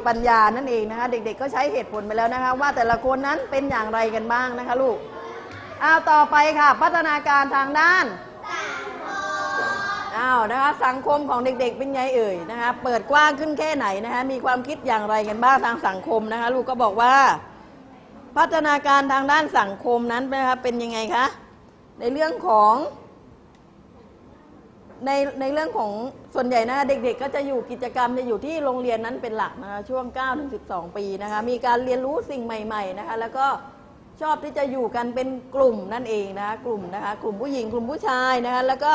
ด้านสติปัญญานั่นเองนะคะ เด็กๆก็ใช้เหตุผลไปแล้วนะคะ ว่าแต่ละคนนั้นเป็นอย่างไรกันบ้างนะคะลูกเอาต่อไปค่ะ พัฒนาการทางด้านอ้าวนะคะสังคมของเด็กๆ เป็นไงเอ่ยนะคะเปิดกว้างขึ้นแค่ไหนนะคะมีความคิดอย่างไรกันบ้างทางสังคมนะคะ ลูกก็บอกว่า พัฒนาการทางด้านสังคมนั้นนะคะเป็นยังไงคะในเรื่องของ ในในเรื่องของส่วนใหญ่นะเด็กๆ ก็จะอยู่กิจกรรมจะอยู่ที่โรงเรียนนั้นเป็นหลักนะคะช่วง9ถึง12 ปีนะคะมีการเรียนรู้สิ่งใหม่ๆนะคะแล้วก็ชอบที่จะอยู่กันเป็นกลุ่มนั่นเองนะคะกลุ่มนะคะกลุ่มผู้หญิงกลุ่มผู้ชายนะคะแล้วก็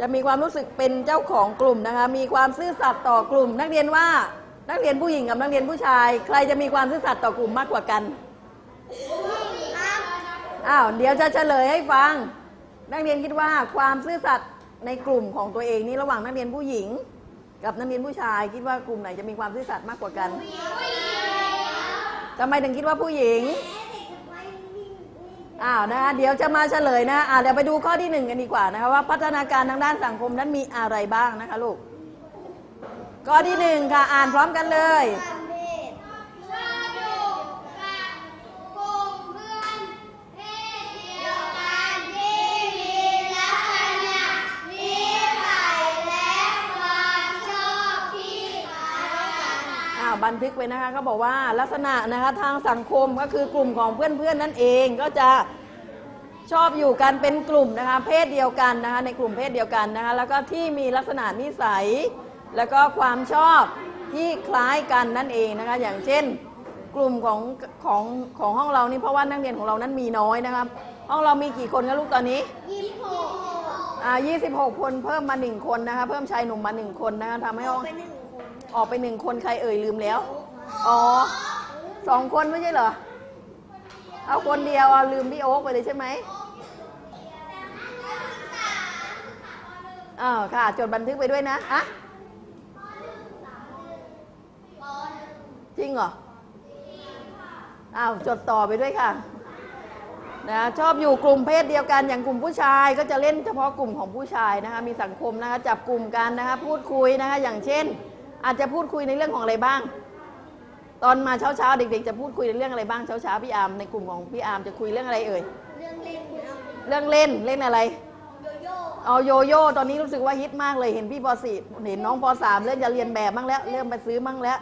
จะมีความรู้สึกเป็นเจ้าของกลุ่มนะคะมีความซื่อสัตย์ต่อกลุ่ม นักเรียนว่านักเรียนผู้หญิงกับนักเรียนผู้ชาย ใครจะมีความซื่อสัตย์ต่อกลุ่มมากกว่ากันอ้าวเดี๋ยวจะเฉลยให้ฟัง นักเรียนคิดว่าความซื่อสัตย์ ในกลุ่มของตัวเองนี่ระหว่างนักเรียนผู้หญิง กับนักเรียนผู้ชาย คิดว่ากลุ่มไหนจะมีความซื่อสัตย์มากกว่ากันทำไมถึงคิดว่าผู้หญิงอ้าวนะคะเดี๋ยวจะมาเฉลยนะอ่าเดี๋ยวไปดูข้อที่หนึ่งกันดีกว่านะคะว่าพัฒนาการทางด้านสังคมนั้นมีอะไรบ้างนะคะลูกข้อที่หนึ่งค่ะอ่านพร้อมกันเลย ชอบอยู่กับกลุ่มเพื่อนเพศเดียวกันที่มีลักษณะนิสัยและความชอบที่คล้ายกัน อ้าวบันทึกไว้นะคะเขาบอกว่าลักษณะนะคะทางสังคมก็คือกลุ่มของเพื่อนๆนั่นเองก็จะชอบอยู่กันเป็นกลุ่มนะคะเพศเดียวกันนะคะในกลุ่มเพศเดียวกันนะคะแล้วก็ที่มีลักษณะนิสัย แล้วก็ความชอบที่คล้ายกันนั่นเองนะคะอย่างเช่น กลุ่มของของของห้องเรานี่เพราะว่านักเรียนของเรานั้นมีน้อยนะครับห้องเรามีกี่คนคะลูกตอนนี้ยี่สิบหกอ่า26 คนเพิ่มมาหนึ่งคนนะคะเพิ่มชายหนุ่มมาหนึ่งคนนะคะทำให้ห้องเป็นหนึ่งคน ออกไปหนึ่งคนใครเอ่ยลืมแล้ว อ๋อสองคนไม่ใช่เหรอ เอาคนเดียวอะลืมพี่โอ๊คไปเลยใช่ไหมอ้าวค่ะ จดบันทึกไปด้วยนะอะจริงเหรอ อ้าว จดต่อไปด้วยค่ะนะชอบอยู่กลุ่มเพศเดียวกันอย่างกลุ่มผู้ชายก็จะเล่นเฉพาะกลุ่มของผู้ชายนะคะมีสังคมนะคะจับกลุ่มกันนะคะพูดคุยนะคะอย่างเช่น อาจจะพูดคุยในเรื่องของอะไรบ้าง ตอนมาเช้าเช้าๆเด็ก ๆ จะพูดคุยในเรื่องอะไรบ้างเช้าเช้าๆพี่อาร์มในกลุ่มของพี่อาร์มจะคุยเรื่องอะไรเอ่ยเรื่องเล่นเอาเรื่องเล่นเล่นอะไรโยโย่เอาโยโย่ตอนนี้รู้สึกว่าฮิตมากเลยเห็นพี่ปสี่เห็นน้องปสามเริ่มจะเรียนแบบบ้างแล้ว เริ่มไปซื้อบ้างแล้ว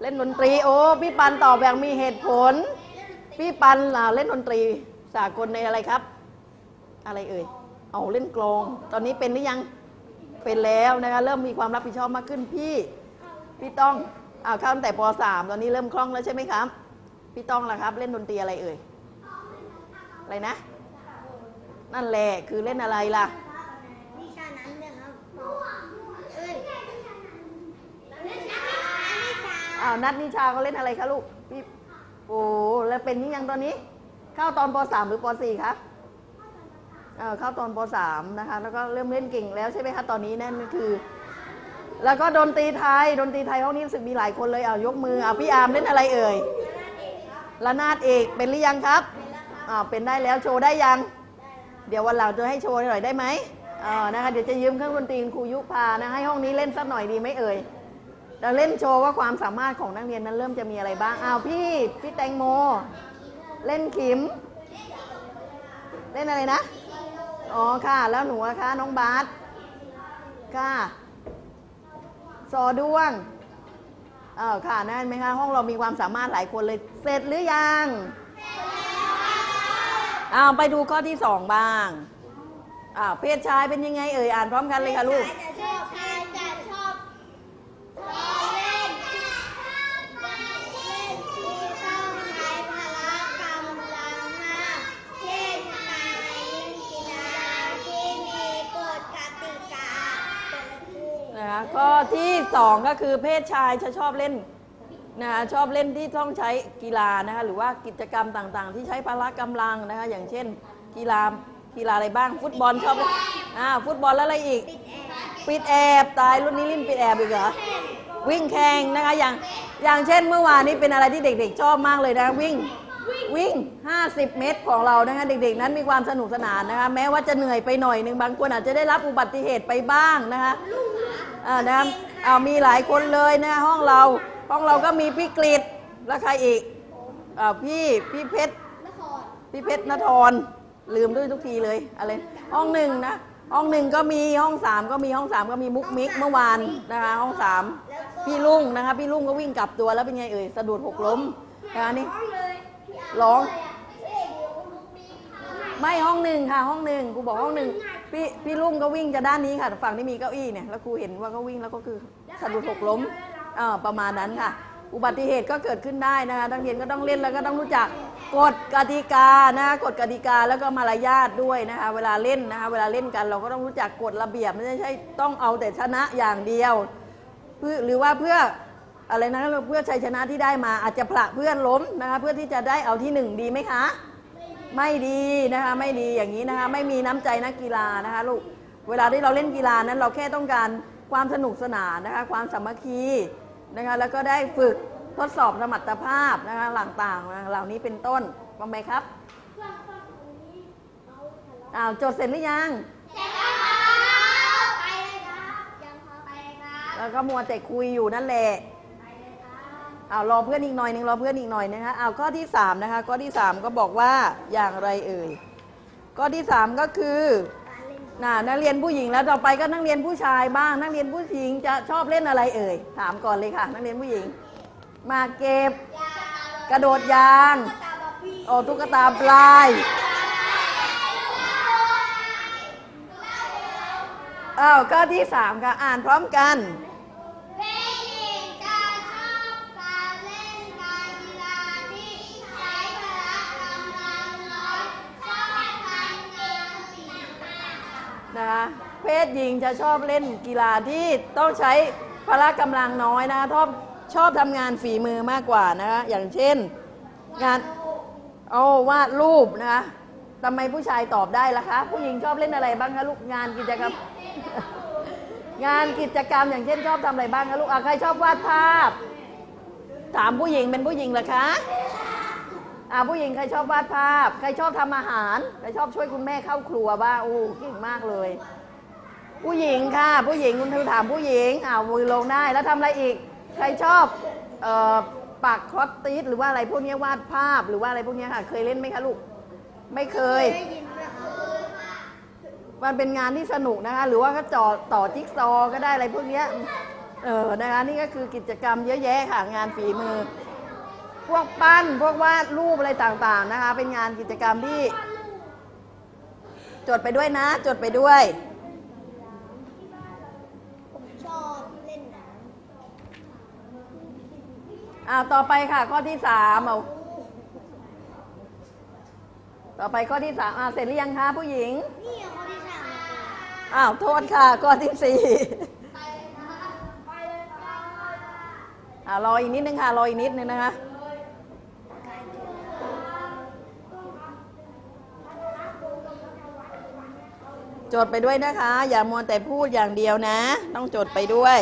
เล่นดนตรีโอ้พี่ปันตอบอย่างมีเหตุผล พี่ปันล่ะเล่นดนตรีสากลในอะไรครับ อะไรเอ่ยเอาเล่นกลอง ตอนนี้เป็นหรือยัง เป็นแล้วนะคะเริ่มมีความรับผิดชอบมากขึ้นพี่ พี่ต้องอ่าเข้าตั้งแต่ปสามตอนนี้เริ่มคล่องแล้วใช่ไหมครับ พี่ต้องล่ะครับ เล่นดนตรีอะไรเอ่ยอะไรนะ นั่นแหละคือเล่นอะไรล่ะวิชานั้นเนี่ยครับเอ้ยวิชาวิชาอ้าวนัดนิชาเขาเล่นอะไรคะลูกพี่โอ้แล้วเป็นยังยังตอนนี้ เข้าตอนปสามหรือปสี่คะเออ เข้าตอนปสามนะคะ แล้วก็เริ่มเล่นเก่งแล้วใช่ไหมคะตอนนี้นั่นคือ แล้วก็ดนตรีไทยดนตรีไทยห้องนี้รู้สึกมีหลายคนเลยเอายกมือเอาพี่อาร์มเล่นอะไรเอ่ยระนาดเอกเป็นหรือยังครับอ่าวเป็นได้แล้วโชว์ได้ยัง เดี๋ยววันหลังจะให้โชว์หน่อยได้ไหมอ่านะคะเดี๋ยวจะยืมเครื่องดนตรีครูยุพานะให้ห้องนี้เล่นสักหน่อยดีไหมเอ่ยเราเล่นโชว์ว่าความสามารถของนักเรียนนั้นเริ่มจะมีอะไรบ้างอ้าวพี่พี่แตงโม เล่นขิม เล่นอะไรนะ อ๋อค่ะ แล้วหนูอะคะน้องบาสค่ะสอด้วงเออค่ะนั่นไหมคะห้องเรามีความสามารถหลายคนเลยเสร็จหรือยังอ้าวไปดูข้อที่สองบ้างอ้าวเพศชายเป็นยังไงเอ่ยอ่านพร้อมกันเลยค่ะลูกแต่ชอบ ข้อที่สองก็คือเพศชายจะชอบเล่นนะคะชอบเล่นที่ต้องใช้กีฬานะคะหรือว่ากิจกรรมต่างๆ ที่ใช้พละกำลังนะคะอย่างเช่น กีฬากีฬาอะไรบ้าง ฟุตบอลชอบเล่นอ่าฟุตบอลแล้วอะไรอีก ปิดแอบตายรุ่นนี้เล่นปิดแอบอีกเหรอวิ่งแข่งนะคะอย่างอย่างเช่นเมื่อวานนี้เป็นอะไรที่เด็ก ๆ ชอบมากเลยนะวิ่งวิ่ง 50 เมตรของเรานะคะเด็ก ๆ นั้นมีความสนุกสนานนะคะแม้ว่าจะเหนื่อยไปหน่อยหนึ่งบางคนอาจจะได้รับอุบัติเหตุไปบ้างนะคะ นะครับเอามีหลายคนเลยนะห้องเราห้องเราก็มีพี่กฤษแล้วใครอีกอ่าพี่พี่เพชรนครพี่เพชรนทรลืมด้วยทุกทีเลยอะไรห้องหนึ่งนะห้องหนึ่งก็มีห้องสามก็มีห้องสามก็มีมุกมิกเมื่อวานนะคะห้องสามพี่ลุงนะคะพี่ลุงก็วิ่งกลับตัวแล้วเป็นไงเอ่ยสะดุดหกล้มนะคะนี่ร้องเลยพี่อาร์ร้องะไรอะไม่ใช่เดี๋ยวลูกมีค่ะไม่ห้องหนึ่งค่ะ ห้องหนึ่งครูบอกห้องหนึ่ง พี่พี่ลุงก็วิ่งจะด้านนี้ค่ะฝั่งที่มีเก้าอี้เนี่ยแล้วครูเห็นว่าก็วิ่งแล้วก็คือสะดุดหกล้มเออประมาณนั้นค่ะ อุบัติเหตุก็เกิดขึ้นได้นะคะนักเรียนก็ต้องเล่นแล้วก็ต้องรู้จักกฎกติกานะคะกฎกติกาแล้วก็มารยาทด้วยนะคะเวลาเล่นนะคะเวลาเล่นกันเราก็ต้องรู้จักกฎระเบียบไม่ใช่ต้องเอาแต่ชนะอย่างเดียวเพื่อหรือว่าเพื่ออะไรนะเพื่อชัยชนะที่ได้มาอาจจะผละเพื่อนล้มนะคะเพื่อที่จะได้เอาที่หนึ่งดีไหมคะ ไม่ดีนะคะไม่ดีอย่างนี้นะคะไม่มีน้ำใจนักกีฬานะคะลูกเวลาที่เราเล่นกีฬานั้นเราแค่ต้องการความสนุกสนานนะคะความสามัคคีนะคะแล้วก็ได้ฝึกทดสอบสมรรถภาพนะคะต่างๆนะเหล่านี้เป็นต้นว่าไหมครับอ้าวจดเสร็จหรือยังเสร็จแล้วครับไปเลยครับยังพอไปเลยครับแล้วก็มัวแต่คุยอยู่นั่นแหละไปเลยครับ เอารอเพื่อนอีกหน่อยหนึ่งรอเพื่อนอีกหน่อยนะคะเอาข้อที่สามนะคะข้อที่สามก็บอกว่าอย่างไรเอ่ยข้อที่สามก็คือกาเล่นน่ะนักเรียนผู้หญิงแล้วต่อไปก็นักเรียนผู้ชายบ้าง นักเรียนผู้หญิงจะชอบเล่นอะไรเอ่ยถามก่อนเลยค่ะ นักเรียนผู้หญิง มาเก็บ กระโดดยางโอ้ตุ๊กตาปลายอ้าวข้อที่สามค่ะอ่านพร้อมกัน เด็กหญิงจะชอบการเล่นการกีฬาที่ใช้พละกำลังน้อยชอบการเก่งสีมากค่ะ นะคะ เพศหญิงจะชอบเล่นกีฬาที่ต้องใช้พละกำลังน้อยนะชอบชอบทำงานฝีมือมากกว่านะคะอย่างเช่น งานโอ้วาดรูปนะคะทำไมผู้ชายตอบได้ล่ะคะ ผู้หญิงชอบเล่นอะไรบ้างคะลูกงานกิจกรรม งานกิจกรรมอย่างเช่นชอบทำอะไรบ้างคะลูกใครชอบวาดภาพ ถามผู้หญิงเป็นผู้หญิงเหรอคะ ผู้หญิงใครชอบวาดภาพ ใครชอบทำอาหาร ใครชอบช่วยคุณแม่เข้าครัวบ้างโอ้เก่งมากเลย ผู้หญิงค่ะ ผู้หญิงคุณทูถามผู้หญิงอ้าวมือลงได้แล้วทำอะไรอีก ใครชอบเอ่อปักครอสติสหรือว่าอะไรพวกนี้วาดภาพหรือว่าอะไรพวกนี้ค่ะ เคยเล่นไหมคะลูก ไม่เคยได้ยินไหมครับมันเป็นงานที่สนุกนะคะ หรือว่าก็จ่อต่อจิ๊กซอว์ก็ได้อะไรพวกเนี้ยเออนะคะนี่ก็คือกิจกรรมเยอะแยะค่ะงานฝีมือ พวกปั้นพวกวาดรูปอะไรต่างๆนะคะ เป็นงานกิจกรรมที่ จดไปด้วยนะ จดไปด้วยผมชอบเล่นน้อ่าต่อไปค่ะ ข้อที่สามเอาต่อไปข้อที่สามอ่าเสร็จหรือยังคะผู้หญิงำนี่ข้อที่สามอ้าวโทษค่ะ ข้อที่สี่ไปเลยครับไปเลยครับอ่ารออีกนิดนึงค่ะ รออีกนิดนึงนะคะ จดไปด้วยนะคะ อย่ามัวแต่พูดอย่างเดียวนะ ต้องจดไปด้วย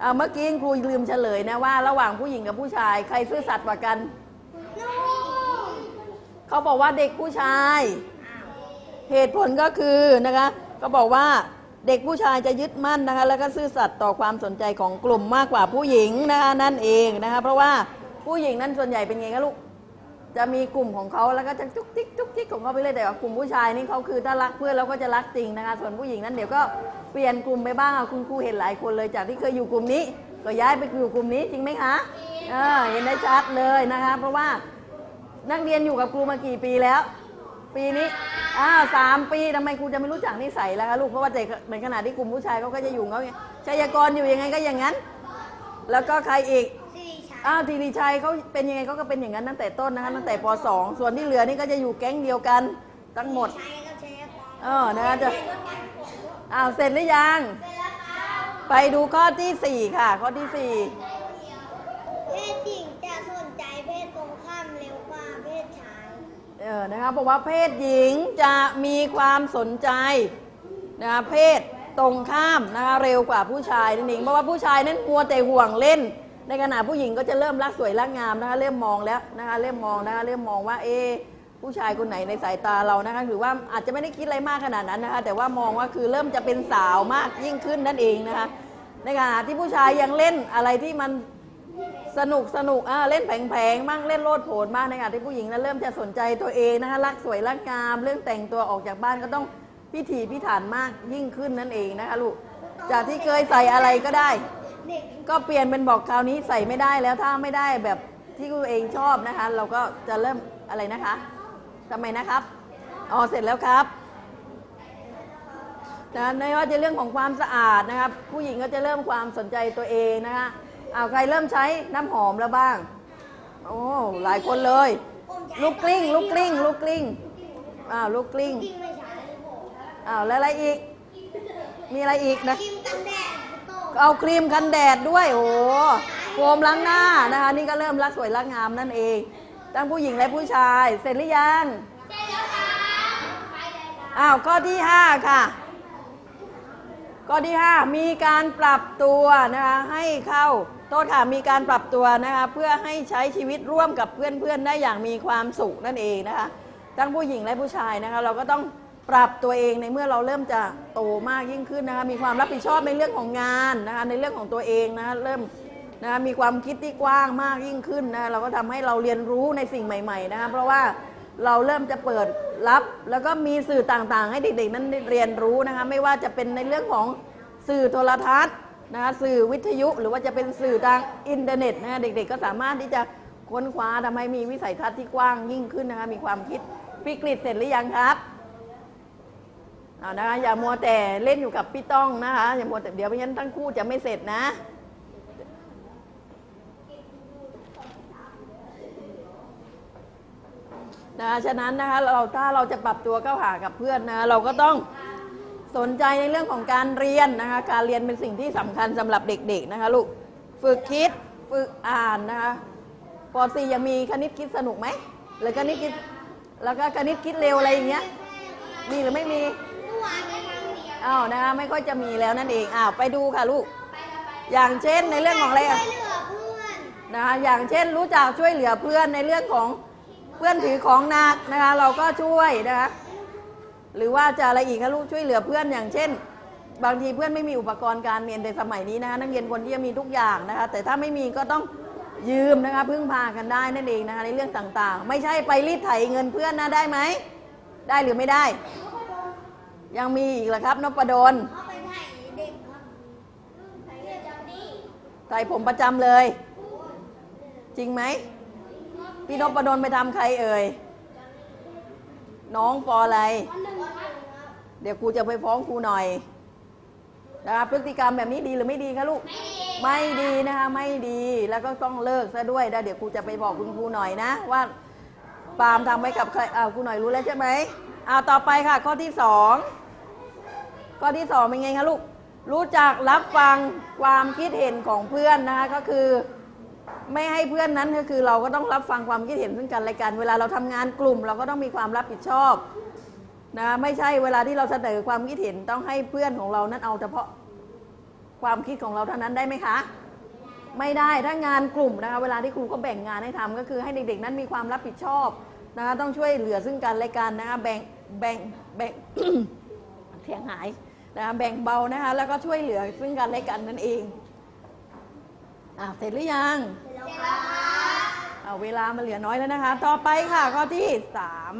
เอาเมื่อกี้ครูลืมเฉลยนะว่า ระหว่างผู้หญิงกับผู้ชาย ใครซื่อสัตย์กว่ากันนู่นเขาบอกว่าเด็กผู้ชาย เหตุผลก็คือนะคะก็บอกว่าเด็กผู้ชายจะยึดมั่นนะคะแล้วก็ซื่อสัตย์ต่อความสนใจของกลุ่มมากกว่าผู้หญิงนะคะนั่นเองนะคะเพราะว่าผู้หญิงนั้นส่วนใหญ่เป็นไงคะลูก จะมีกลุ่มของเขาแล้วก็จะจุกจิกจุกจิกของเขาไปเลยแต่ว่ากลุ่มผู้ชายนี่เขาคือถ้ารักเพื่อนเราก็จะรักจริงนะคะ ส่วนผู้หญิงนั้นเดี๋ยวก็เปลี่ยนกลุ่มไปบ้างอะคุณครูเห็นหลายคนเลยจากที่เคยอยู่กลุ่มนี้ ก็ย้ายไปอยู่กลุ่มนี้จริงไหมคะเออเห็นได้ชัดเลยนะคะ เพราะว่านักเรียนอยู่กับครูมากี่ปีแล้ว ปีนี้อ้าวสามปีทำไมครูจะไม่รู้จักนิสัยล่ะคะลูกเพราะว่าเด็กในขณะที่กลุ่มผู้ชายเขาก็จะอยู่ของเขาไงชัยกรอยู่ยังไงก็อย่างนั้น แล้วก็ใครอีกสี่ชั้น อ้าวทีรีชัยเขาเป็นยังไงเขาก็เป็นอย่างนั้นตั้งแต่ต้นนะคะตั้งแต่ป .2 ส่วนที่เหลือนี่ก็จะอยู่แก๊งเดียวกันทั้งหมดใช้ก็ใช้กองเออนะคะจะอ้าวเสร็จหรือยังเสร็จแล้วครับไปดูข้อที่สี่ค่ะ ข้อที่สี่เพศหญิงจะสนใจเพศตรงข้ามเร็วกว่าเพศชายเออนะคะบอกว่าเพศหญิงจะมีความสนใจนะคะเพศตรงข้ามนะคะเร็วกว่าผู้ชายนั่นเองเพราะว่าผู้ชายนั้นมัวแต่ห่วงเล่น ในขณะผู้หญิงก็จะเริ่มรักสวยรักงามนะคะเริ่มมองแล้วนะคะเริ่มมองนะคะเริ่มมองว่าเอผู้ชายคนไหนในสายตาเรานะคะถือว่าอาจจะไม่ได้คิดอะไรมากขนาดนั้นนะคะแต่ว่ามองว่าคือเริ่มจะเป็นสาวมากยิ่งขึ้นนั่นเองนะคะในขณะที่ผู้ชายยังเล่นอะไรที่มันสนุกสนุกอ่าเล่นแผลงๆมั่งเล่นโลดโผนมากในขณะที่ผู้หญิงนั้นเริ่มจะสนใจตัวเองนะคะรักสวยรักงาม เรื่องแต่งตัวออกจากบ้านก็ต้องพิถีพิถันมากยิ่งขึ้นนั่นเองนะคะลูกจากที่เคยใส่อะไรก็ได้ เด็กก็เปลี่ยนเป็นบอกคราวนี้ใส่ไม่ได้แล้วถ้าไม่ได้แบบที่ตัวเองชอบนะคะ เราก็จะเริ่มอะไรนะคะทำไมนะครับอ๋อเสร็จแล้วครับนะในว่าจะเรื่องของความสะอาดนะครับ ผู้หญิงก็จะเริ่มความสนใจตัวเองนะคะเอาวใครเริ่มใช้น้ำหอมแล้วบ้าง โอ้หลายคนเลย ลูกกลิ้ง ลูกกลิ้ง ลูกกลิ้งอ้าวลูกกลิ้งอ้าวแล้วอะไรอีก มีอะไรอีกนะกิ้งกันแดด เอาครีมกันแดดด้วยโอ้โหโฟมล้างหน้านะคะ นี่ก็เริ่มรักสวยรักงามนั่นเองทั้งผู้หญิงและผู้ชาย เสร็จหรือยังเสร็จแล้วครับไปเลยครับอ้าวข้อที่ 5 ค่ะ ข้อที่ 5 มีการปรับตัวนะคะให้เข้าโทษค่ะมีการปรับตัวนะคะเพื่อให้ใช้ชีวิตร่วมกับเพื่อนๆได้อย่างมีความสุขนั่นเองนะคะทั้งผู้หญิงและผู้ชายนะคะ เราก็ต้อง ปรับตัวเองในเมื่อเราเริ่มจะโตมากยิ่งขึ้นนะคะมีความรับผิดชอบในเรื่องของงานนะคะในเรื่องของตัวเองนะะเริ่มนะคะมีความคิดที่กว้างมากยิ่งขึ้นนะคะเราก็ทำให้เราเรียนรู้ในสิ่งใหม่ๆนะคะเพราะว่าเราเริ่มจะเปิดรับ แล้วก็มีสื่อต่างๆ ให้เด็กๆ นั้นเรียนรู้นะคะไม่ว่าจะเป็นในเรื่องของสื่อโทรทัศน์นะคะสื่อวิทยุหรือว่าจะเป็นสื่อทางอินเทอร์เน็ตนะคะเด็กๆ ก็สามารถที่จะค้นคว้าทำให้มีวิสัยทัศน์ที่กว้างยิ่งขึ้นนะคะมีความคิดพี่กฤษเสร็จหรือยังครับ เอานะคะอย่ามัวแต่เล่นอยู่กับพี่ต้องนะคะอย่ามัวแต่เดี๋ยวไม่งั้นทั้งคู่จะไม่เสร็จนะนะฉะนั้นนะคะเราถ้าเราจะปรับตัวเข้าหากับเพื่อนนะเราก็ต้องสนใจในเรื่องของการเรียนนะคะการเรียนเป็นสิ่งที่สำคัญสำหรับเด็กๆนะคะลูกฝึกคิดฝึกอ่านนะคะป .4 ยังมีคณิตคิดสนุกไหมหรือคณิตคิดแล้วก็คณิตคิดเร็วอะไรอย่างเงี้ยมีหรือไม่มี อ้าวนะคะไม่ค่อยจะมีแล้วนั่นเองอ้าวไปดูค่ะลูก อย่างเช่นในเรื่องของอะไรช่วอะยเหลือเพื่อนนะคะอย่างเช่นรู้จักช่วยเหลือเพื่อนในเรื่องของเพื่อนถือของหนักนะคะเราก็ช่วยนะคะหรือว่าจะอะไรอีกคะลูกช่วยเหลือเพื่อนอย่างเช่น บางทีเพื่อนไม่มีอุปกรณ์การเรียนในสมัยนี้นะคะนักเรียนคนที่จะมีทุกอย่างนะคะแต่ถ้าไม่มีก็ต้องยืมนะคะพึ่งพากันได้นั่นเองนะคะในเรื่องต่างๆ ไม่ใช่ไปรีดไถเงินเพื่อนนะได้ไหมได้หรือไม่ได้ ยังมีอีกเหรอครับนพดลเขาไปถ่ายเด็กครับถ่ายเด็กจำนี่ใส่ผมประจำเลย จริงไหม พี่นพดลไปทำใครเอ่ย น้องปออะไร วันหนึ่งครับเดี๋ยวครูจะไปฟ้องครูหน่อยนะคะพฤติกรรมแบบนี้ดีหรือไม่ดีคะลูก ไม่ดีนะคะไม่ดีแล้วก็ต้องเลิกซะด้วยแล้วเดี๋ยวครูจะไปบอกคุณครูหน่อยนะว่าปาล์มทำไว้กับใครอ้าวครูหน่อยรู้แล้วใช่ไหมอ้าวต่อไปค่ะ ข้อที่สอง ข้อที่สองเป็นไงคะลูก รู้จักรับฟังความคิดเห็นของเพื่อนนะคะก็คือ ไม่ให้เพื่อนนั้นก็คือเราก็ต้องรับฟังความคิดเห็นซึ่งกันและกัน เวลาเราทำงานกลุ่ม เราก็ต้องมีความรับผิดชอบนะไม่ใช่เวลาที่เราเสนอความคิดเห็นต้องให้เพื่อนของเรานั้นเอาเฉพาะความคิดของเราเท่านั้นได้ไหมคะ ไม่ได้ถ้างานกลุ่มนะคะเวลาที่ครูก็แบ่งงานให้ทำก็คือให้เด็กๆนั้นมีความรับผิดชอบนะคะต้องช่วยเหลือซึ่งกันและกันนะคะแบ่งแบ่งแบ่งเสียงหาย นะคะแบ่งเบานะคะแล้วก็ช่วยเหลือซึ่งกันและกันนั่นเองอะเสร็จหรือยังเสร็จแล้วครับเอาเวลามาเหลือน้อยแล้วนะคะ ต่อไปค่ะข้อที่สาม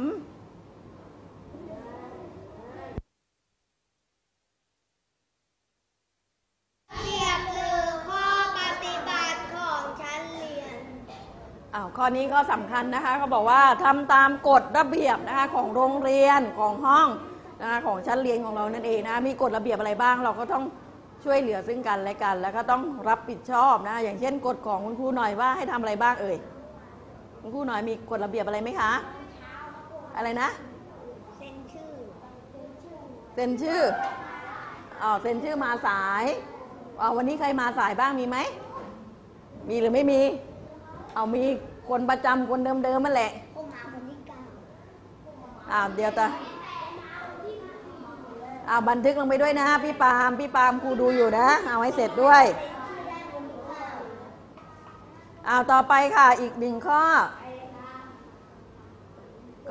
เรียบคือข้อปฏิบัติของชั้นเรียนอ้าวข้อนี้ก็สำคัญนะคะเขาบอกว่าทำตามกฎระเบียบนะคะของโรงเรียนของห้อง นะคะของชั้นเรียนของเรานั่นเองนะคะมีกฎระเบียบอะไรบ้างเราก็ต้องช่วยเหลือซึ่งกันและกัน แล้วก็ต้องรับผิดชอบนะ อย่างเช่นกฎของคุณครูหน่อยว่าให้ทำอะไรบ้างเอ่ยคุณครูหน่อยมีกฎระเบียบอะไรไหมคะ อะไรนะเซ็นชื่อเซ็นชื่ออ๋อเซ็นชื่อมาสายอ๋อวันนี้ใครมาสายบ้างมีไหมมีหรือไม่มี เอามีคนประจำคนเดิมๆมาแหละผมมาคนที่เก้าอ่าเดี๋ยวตาอ่าบันทึกลงไปด้วยนะพี่ปาล์มพี่ปาล์มครูดูอยู่นะ เอาให้เสร็จด้วยเอาต่อไปค่ะอีกหนึ่งข้อ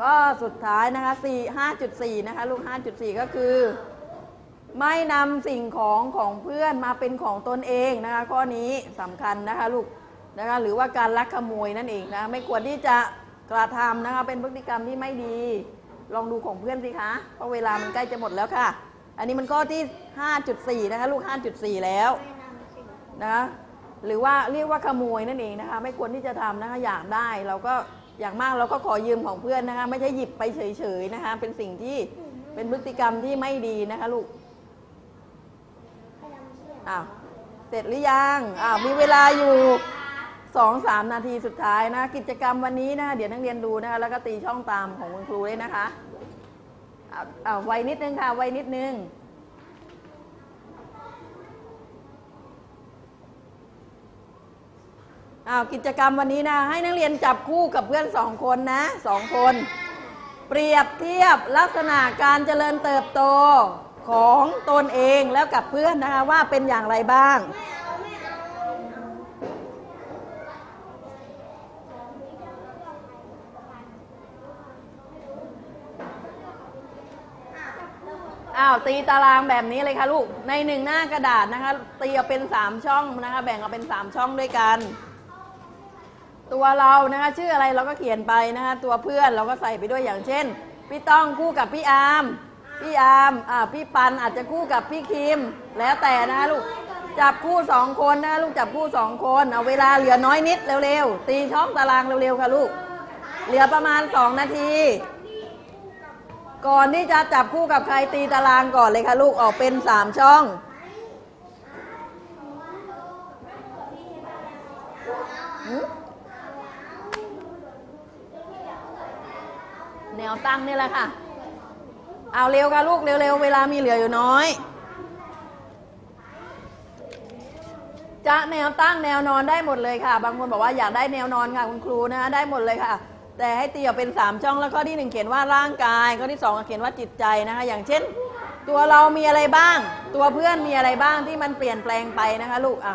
ก็สุดท้ายนะคะ4 5.4 นะคะ ลูก 5.4 ก็คือ ไม่นำสิ่งของของเพื่อนมาเป็นของตนเองนะคะ ข้อนี้สำคัญนะคะลูกนะคะหรือว่าการลักขโมยนั่นเองนะ ไม่ควรที่จะกระทำนะคะเป็นพฤติกรรมที่ไม่ดี ลองดูของเพื่อนสิคะ เพราะเวลามันใกล้จะหมดแล้วค่ะ อันนี้มันข้อที่ 5.4 นะคะ ลูก 5.4 แล้วนะหรือว่าเรียกว่าขโมยนั่นเองนะคะ ไม่ควรที่จะทำนะคะอยากได้เราก็อย่างมากเราก็ขอยืมของเพื่อนนะคะ ไม่ใช่หยิบไปเฉยๆนะคะ เป็นสิ่งที่เป็นพฤติกรรมที่ไม่ดีนะคะลูกอ้าวเสร็จหรือยังอ้าวมีเวลาอยู่ สองสามนาทีสุดท้ายนะ กิจกรรมวันนี้นะเดี๋ยวนักเรียนดูนะคะแล้วก็ตีช่องตามของคุณครูด้วยนะคะอ้าวอ้าวไวนิดนึงค่ะ ไวนิดนึงอากิจกรรมวันนี้นะ ให้นักเรียนจับคู่กับเพื่อนสองคนนะสองคน เปรียบเทียบลักษณะการเจริญเติบโตของตนเองแล้วกับเพื่อนนะคะว่าเป็นอย่างไรบ้างาวตีตารางแบบนี้เลยค่ะลูก ในหนึ่งหน้ากระดาษนะคะ ตีออกเป็นสามช่องนะคะ แบ่งออกเป็นสามช่องด้วยกัน ตัวเรานะคะชื่ออะไรเราก็เขียนไปนะคะ ตัวเพื่อนเราก็ใส่ไปด้วยอย่างเช่น พี่ต้องคู่กับพี่อาร์มพี่อาร์มอ่าพี่ปันอาจจะคู่กับพี่คิม แล้วแต่นะคะลูกจับคู่สองคนนะะลูกจับคู่สองคนเอาเวลาเหลือน้อยนิดเร็วๆ ตีช่องตารางเร็วๆค่ะลูก เหลือประมาณสองนาที ก่อนที่จะจับคู่กับใครตีตารางก่อนเลยค่ะลูกออกเป็นสามช่อง แนวตั้งนี่แหละค่ะ เอาเร็วค่ะลูกเร็วๆ เวลามีเหลืออยู่น้อย จะแนวตั้งแนวนอนได้หมดเลยค่ะ บางคนบอกว่าอยากได้แนวนอนค่ะคุณครูนะคะได้หมดเลยค่ะ แต่ให้ตีออกเป็น 3 ช่องแล้วข้อที่ 1 เขียนว่าร่างกายข้อที่ 2 เขียนว่าจิตใจนะคะ อย่างเช่น ตัวเรามีอะไรบ้าง ตัวเพื่อนมีอะไรบ้างที่มันเปลี่ยนแปลงไปนะคะ ลูกอะ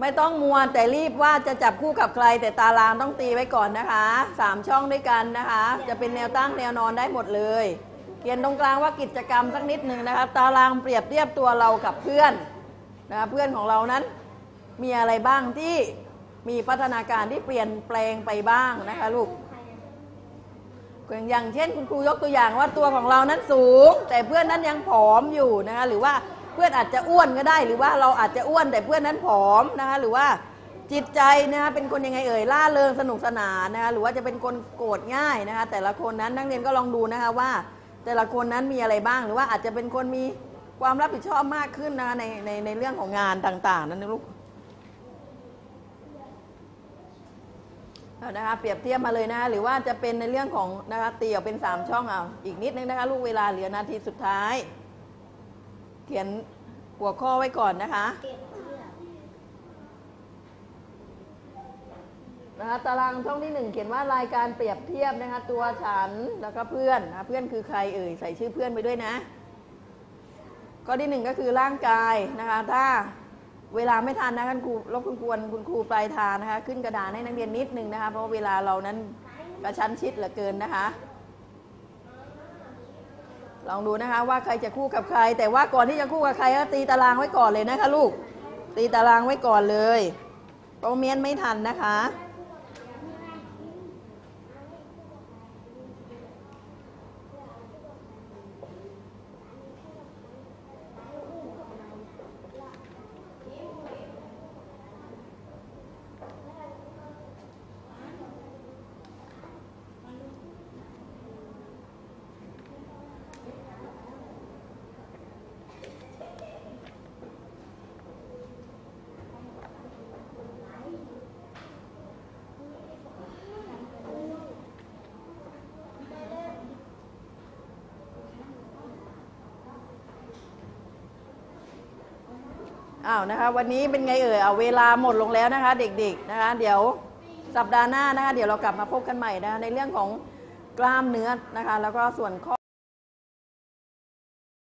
ไม่ต้องมัวแต่รีบว่าจะจับคู่กับใคร แต่ตารางต้องตีไว้ก่อนนะคะสามช่องด้วยกันนะคะ จะเป็นแนวตั้งแนวนอนได้หมดเลย เขียนตรงกลางว่ากิจกรรมสักนิดหนึ่งนะคะ ตารางเปรียบเทียบตัวเรากับเพื่อนนะคะเพื่อนของเรานั้นมีอะไรบ้างที่ มีพัฒนาการที่เปลี่ยนแปลงไปบ้างนะคะลูกอย่างเช่นคุณครูยกตัวอย่างว่าตัวของเรานั้นสูง แต่เพื่อนนั้นยังผอมอยู่นะคะหรือว่าเพื่อนอาจจะอ้วนก็ได้ หรือว่าเราอาจจะอ้วนแต่เพื่อนนั้นผอมนะคะหรือว่าจิตใจนะคะเป็นคนยังไงเอ่ยล่าเริงสนุกสนานนะคะหรือว่าจะเป็นคนโกรธง่ายนะคะแต่ละคนนั้นนักเรียนก็ลองดูนะคะว่า แต่ละคนนั้นมีอะไรบ้าง หรือว่าอาจจะเป็นคนมีความรับผิดชอบมากขึ้นนะคะในในในเรื่องของงานต่าง ๆ นั่นนะลูก เอา นะคะเปรียบเทียบมาเลยนะหรือว่าจะเป็นในเรื่องของนะคะตีออกเป็น 3 ช่องเอาอีกนิดนึงนะคะลูกเวลาเหลือนาทีสุดท้าย เขียนหัวข้อไว้ก่อนนะคะนะคะตารางช่องที่ 1 เขียนว่ารายการเปรียบเทียบนะคะตัวฉันแล้วก็เพื่อนนะะเพื่อนคือใครเอ่ยใส่ชื่อเพื่อนไปด้วยนะข้อที่หนึ่งก็คือร่างกายนะคะถ้า เวลาไม่ทันนะคุณครูรบกวนคุณครูปลายทางนะคะ ขึ้นกระดานให้นักเรียนนิดนึงนะคะ เพราะเวลาเรานั้นกระชั้นชิดเหลือเกินนะคะ ลองดูนะคะว่าใครจะคู่กับใคร แต่ว่าก่อนที่จะคู่กับใครก็ตีตารางไว้ก่อนเลยนะคะลูก ตีตารางไว้ก่อนเลยเพราะเมียนไม่ทันนะคะ อ้าวนะคะวันนี้เป็นไงเอ่ยเอาเวลาหมดลงแล้วนะคะ เด็กๆนะคะ เดี๋ยวสัปดาห์หน้านะคะ เดี๋ยวเรากลับมาพบกันใหม่นะคะในเรื่องของกล้ามเนื้อนะคะ แล้วก็ส่วนข้อ